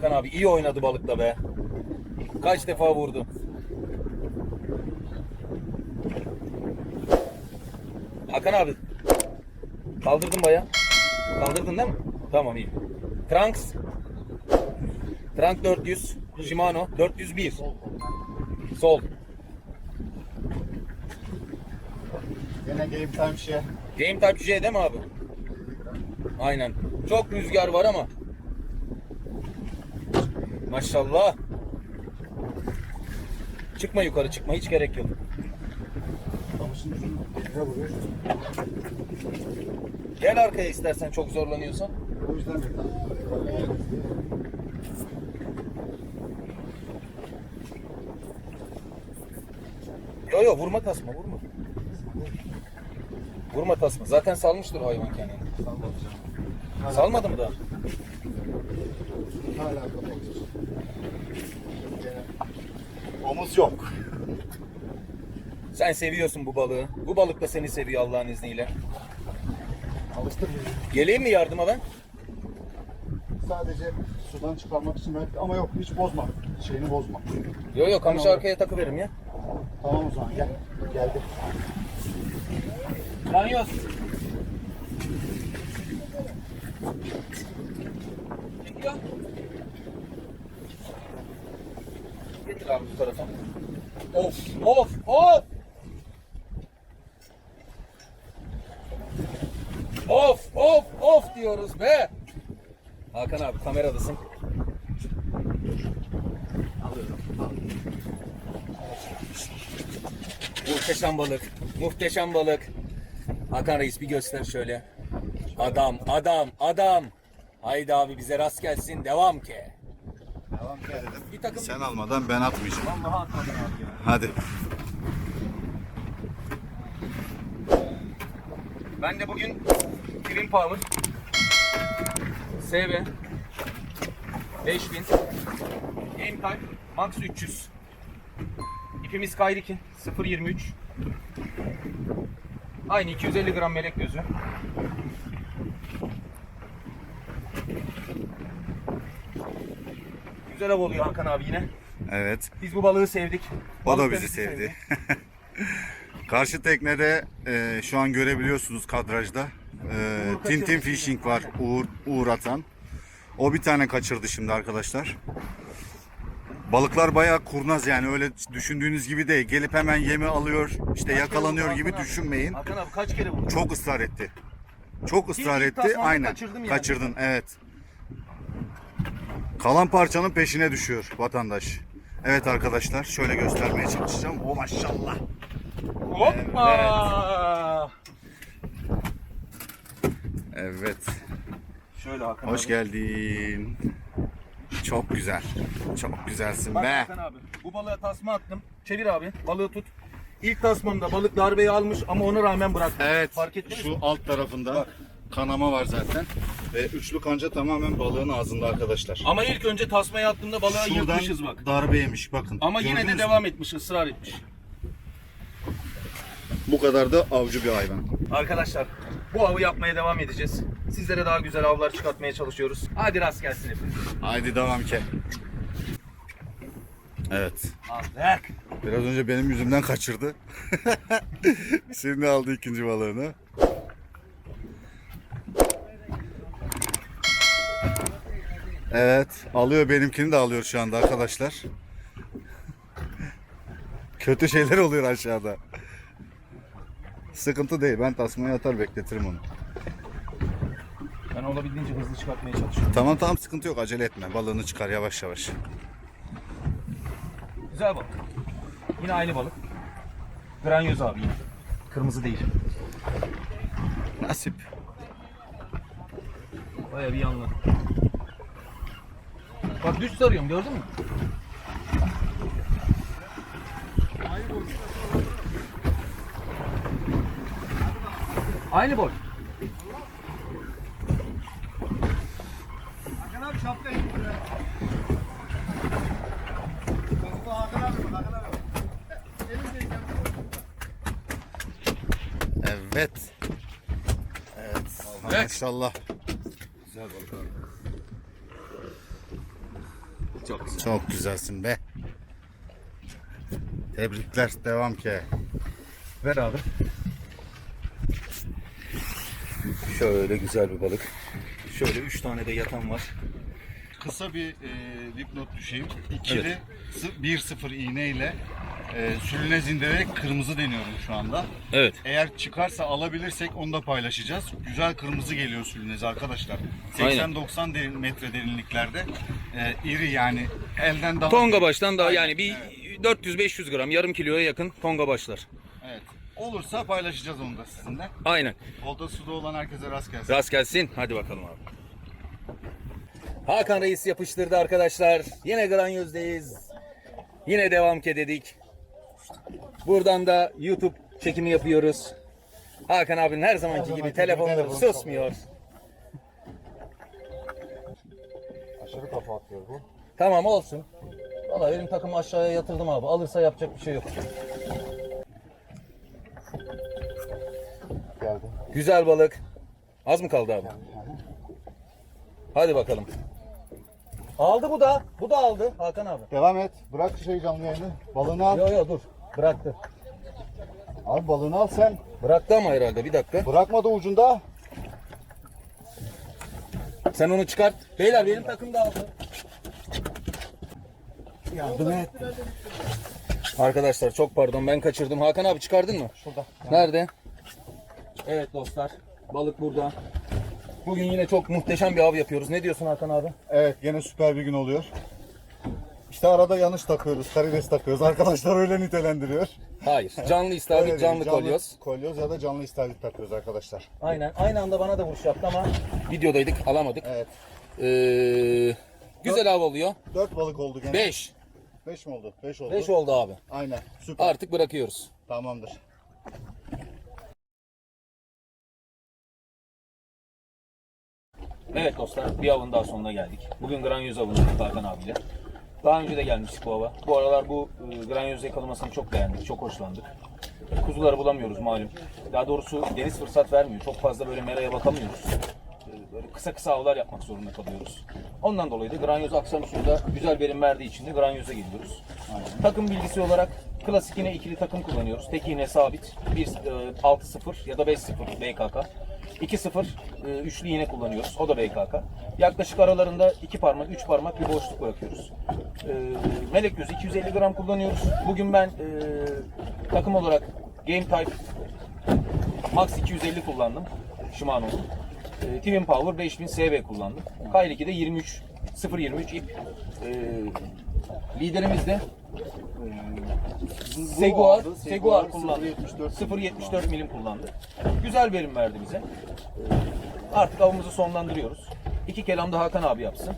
Hakan abi iyi oynadı balıkla be. Kaç defa vurdu. Hakan abi. Kaldırdın baya. Kaldırdın değil mi? Tamam iyi. Trunks. Trunk 400. Shimano 401. Sol. Yine game time şey. Game Type J değil mi abi? Aynen. Çok rüzgar var ama. Maşallah. Çıkma yukarı çıkma hiç gerek yok. Gel arkaya istersen çok zorlanıyorsan. O yüzden Yo yo vurma tasma vurma. Vurma tasma. Zaten salmıştır hayvan kendini. Salmadı mı daha? Hala kapalı. Omuz yok. Sen seviyorsun bu balığı. Bu balık da seni seviyor Allah'ın izniyle. Alıştır bizi. Geleyim mi yardıma ben? Sadece sudan çıkarmak için belki ama yok hiç bozma. Şeyini bozma. Yo yo kamışı arkaya takıverim ya. Tamam o zaman gel. Geldi. Banyoz. Çekiyor. Abi bu tarafa. Of of of. Of of of diyoruz be. Hakan abi kameradasın. Muhteşem balık. Muhteşem balık. Hakan Reis bir göster şöyle. Adam, adam, adam. Haydi abi bize rast gelsin. Devam ki. Devam gel dedim. Bir takım... Sen almadan ben atmayacağım. Vallahi atmadın abi ya. Hadi. Ben de bugün Twin Power SV 5000 Game Type Max 300 İpimiz Kayrikin 0.23 Aynı 250 gram melek gözü Güzel av oluyor Hakan abi yine. Evet. Biz bu balığı sevdik. O da Balık bizi sevdi. Karşı teknede e, şu an görebiliyorsunuz kadrajda. E, Uğur Tintin kaçırdı. Fishing var. Uğur, Uğur atan. O bir tane kaçırdı şimdi arkadaşlar. Balıklar bayağı kurnaz yani öyle düşündüğünüz gibi değil. Gelip hemen yemi alıyor, işte Kaç yakalanıyor vurdu gibi Hakan abi? düşünmeyin. Hakan abi kaç kere vurdu? Çok ısrar etti. Çok ısrar etti. tasmanda Aynen. kaçırdım yani. Kaçırdın evet. Kalan parçanın peşine düşüyor vatandaş. Evet arkadaşlar şöyle göstermeye çalışacağım. O maşallah. Hoppa! Evet. Şöyle Hakan Hoş abi. geldin. Çok güzel. Çok güzelsin Bak be. Hakan abi bu balığa tasma attım. Çevir abi balığı tut. İlk tasmamda balık darbeyi almış ama ona rağmen bıraktım. Evet. Fark ettiniz Şu mi? alt tarafında Bak. kanama var zaten. Ve üçlü kanca tamamen balığın ağzında arkadaşlar. Ama ilk önce tasmayı attığımda balığa yırtmışız bak. darbe yemiş bakın. Ama yine de Gördünüz mü? devam etmiş, ısrar etmiş. Bu kadar da avcı bir hayvan. Arkadaşlar bu avı yapmaya devam edeceğiz. Sizlere daha güzel avlar çıkartmaya çalışıyoruz. Hadi rast gelsin hepiniz. Haydi devam ke. Evet. Aldık. Biraz önce benim yüzümden kaçırdı. Şimdi aldı ikinci balığını. Evet, alıyor benimkini de alıyor şu anda arkadaşlar. Kötü şeyler oluyor aşağıda. Sıkıntı değil. Ben tasmayı atar bekletirim onu. Ben olabildiğince hızlı çıkartmaya çalışıyorum. Tamam tamam sıkıntı yok. Acele etme. Balığını çıkar yavaş yavaş. Güzel balık. Yine aynı balık. Granyoz abi yine. Kırmızı değil. Nasip. Baya bir yanlı. Bak düz sarıyorum gördün mü? Aynı boy. Hakan abi şapka in buraya. Bu Hakan abi Hakan abi. Evet. Evet. Maşallah. Güzel balık abi. Çok güzel. Çok güzelsin be. Tebrikler. Devam ki. Ver abi. Şöyle güzel bir balık. Şöyle üç tane de yatan var. Kısa bir e, dipnot düşeyim. İkili 1-0 iğneyle e, sülüne zindirerek kırmızı deniyorum şu anda. Evet. Eğer çıkarsa alabilirsek onu da paylaşacağız. Güzel kırmızı geliyor sülüneze arkadaşlar. 80-90 derin, metre derinliklerde e, iri yani elden daha Tonga baştan daha yani bir evet, 400-500 gram yarım kiloya yakın tonga başlar. evet. Olursa paylaşacağız onu da sizinle. Aynen. Olta suda olan herkese rast gelsin. Rast gelsin. Hadi bakalım abi. Hakan Reis yapıştırdı arkadaşlar. Yine Granyoz'dayız. Yine devam ki dedik. Buradan da YouTube çekimi yapıyoruz. Hakan abinin her zamanki gibi telefonları susmuyor. Aşırı kafa atıyor bu. Tamam olsun. Valla benim takımı aşağıya yatırdım abi. Alırsa yapacak bir şey yok. Geldi. Güzel balık. Az mı kaldı abi? Hadi bakalım. Aldı bu da. Bu da aldı Hakan abi. Devam et. Bırak şey canlı yayını. Balığını al. Yo yo dur. Bıraktı. Abi balığını al sen. Bıraktı ama herhalde bir dakika. Bırakmadı ucunda. Sen onu çıkart. Beyler benim takım da aldı. Yardım et. Arkadaşlar çok pardon ben kaçırdım. Hakan abi çıkardın mı? Şurada. Nerede? Evet dostlar. Balık burada. Bugün yine çok muhteşem bir av yapıyoruz. Ne diyorsun Hakan abi? Evet gene süper bir gün oluyor. İşte arada yanlış takıyoruz. Karides takıyoruz. Arkadaşlar öyle nitelendiriyor. Hayır. Canlı Öyle istavrit, değil, canlı kolyoz. Kolyoz ya da canlı istavrit takıyoruz arkadaşlar. Aynen. Aynı anda bana da vuruş yaptı ama videodaydık alamadık. Evet. Ee, güzel av oluyor. 4 balık oldu gene. 5. 5 mi oldu? 5 oldu. 5 oldu abi. Aynen. Süper. Artık bırakıyoruz. Tamamdır. Evet dostlar bir avın daha sonuna geldik. Bugün granyoz avını yaptık Hakan abiyle. Daha önce de gelmiştik bu ava. Bu aralar bu e, granyoz yakalamasını çok beğendik, çok hoşlandık. Kuzuları bulamıyoruz malum. Daha doğrusu deniz fırsat vermiyor. Çok fazla böyle meraya bakamıyoruz. E, Böyle kısa kısa avlar yapmak zorunda kalıyoruz. Ondan dolayı da granyoz Aksamsu'da güzel verim verdiği için de granyoza geliyoruz. Takım bilgisi olarak klasik yine ikili takım kullanıyoruz. Tek iğne sabit. 1 6-0 ya da 5-0 BKK. 2-0 e, üçlü iğne kullanıyoruz. O da BKK. Yaklaşık aralarında 2 parmak, 3 parmak bir boşluk bırakıyoruz. E, melek gözü 250 gram kullanıyoruz. Bugün ben e, takım olarak Game Type Max 250 kullandım. Shimano'nun. E, Twin Power 5000 SV kullandım. K2'de 23 0.23 ip. Liderimiz de Seguar. Seguar kullandı. 0.74 0.74 milim kullandı. Güzel verim verdi bize. Artık avımızı sonlandırıyoruz. İki kelam da Hakan abi yapsın.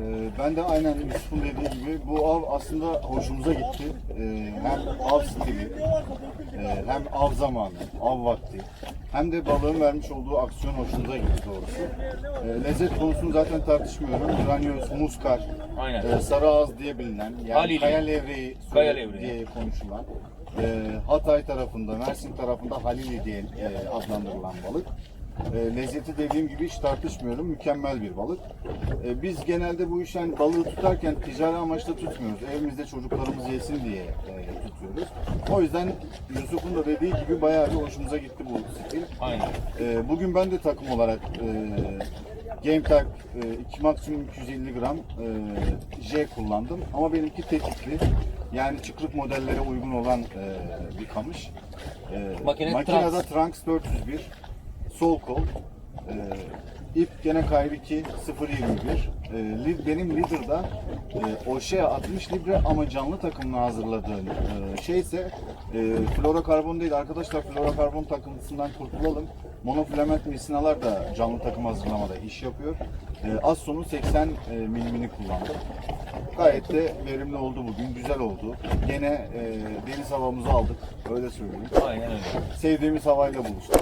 Ee, ben de aynen Yusuf'un dediği gibi bu av aslında hoşumuza gitti. Ee, hem av stili, e, hem av zamanı, av vakti, hem de balığın vermiş olduğu aksiyon hoşumuza gitti doğrusu. Ee, lezzet konusunu zaten tartışmıyorum. Granyoz, muskar, Aynen. e, sarı ağız diye bilinen, yani Halili. kaya levreği Kaya levreği. diye konuşulan, e, Hatay tarafında, Mersin tarafında Halili diye e, adlandırılan balık. E, lezzeti dediğim gibi hiç tartışmıyorum. Mükemmel bir balık. E, biz genelde bu işten balığı tutarken ticari amaçla tutmuyoruz. Evimizde çocuklarımız yesin diye e, tutuyoruz. O yüzden Yusuf'un da dediği gibi bayağı bir hoşumuza gitti bu stil. Aynen. E, bugün ben de takım olarak e, Game Type e, 2 maksimum 250 gram e, J kullandım. Ama benimki tetikli. Yani çıkrık modellere uygun olan e, bir kamış. E, Makine makinede Trunks. Trunks 401 sol kol. E, ip gene Kayri 2 021. E, li- benim Leader'da e, Oshea 60 libre ama canlı takımına hazırladığım e, şeyse e, fluorokarbon değil arkadaşlar fluorokarbon takıntısından kurtulalım. Monofilament misinalar da canlı takım hazırlamada iş yapıyor. E, Asso'nun 80 e, milimini kullandım. Gayet de verimli oldu bugün. Güzel oldu. Gene e, deniz havamızı aldık. Öyle söyleyeyim. Aynen öyle. Sevdiğimiz havayla buluştuk.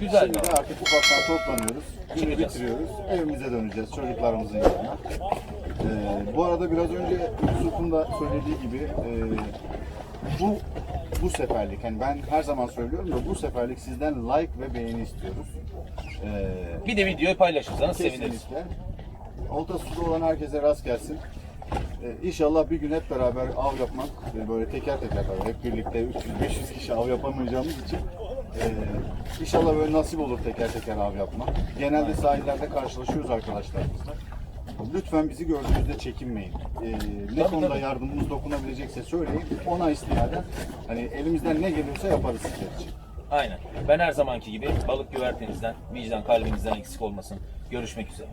Güzel Şimdi artık ufaktan toplanıyoruz. Günü bitiriyoruz. Evimize döneceğiz çocuklarımızın yanına. Ee, bu arada biraz önce Yusuf'un da söylediği gibi e, bu bu seferlik hani ben her zaman söylüyorum da bu seferlik sizden like ve beğeni istiyoruz. Ee, Bir de videoyu paylaşırsanız seviniriz. kesinlikle. Olta suda olan herkese rast gelsin. E, İnşallah bir gün hep beraber av yapmak, e, böyle teker teker tabii hep birlikte 300-500 kişi av yapamayacağımız için e, inşallah böyle nasip olur teker teker av yapmak. Genelde sahillerde karşılaşıyoruz arkadaşlarımızla. Lütfen bizi gördüğünüzde çekinmeyin. E, ne konuda tabii. yardımımız dokunabilecekse söyleyin. Ona istinaden hani elimizden ne geliyorsa yaparız sizler için. Aynen. Ben her zamanki gibi balık güvertenizden, vicdan kalbinizden eksik olmasın. Görüşmek üzere.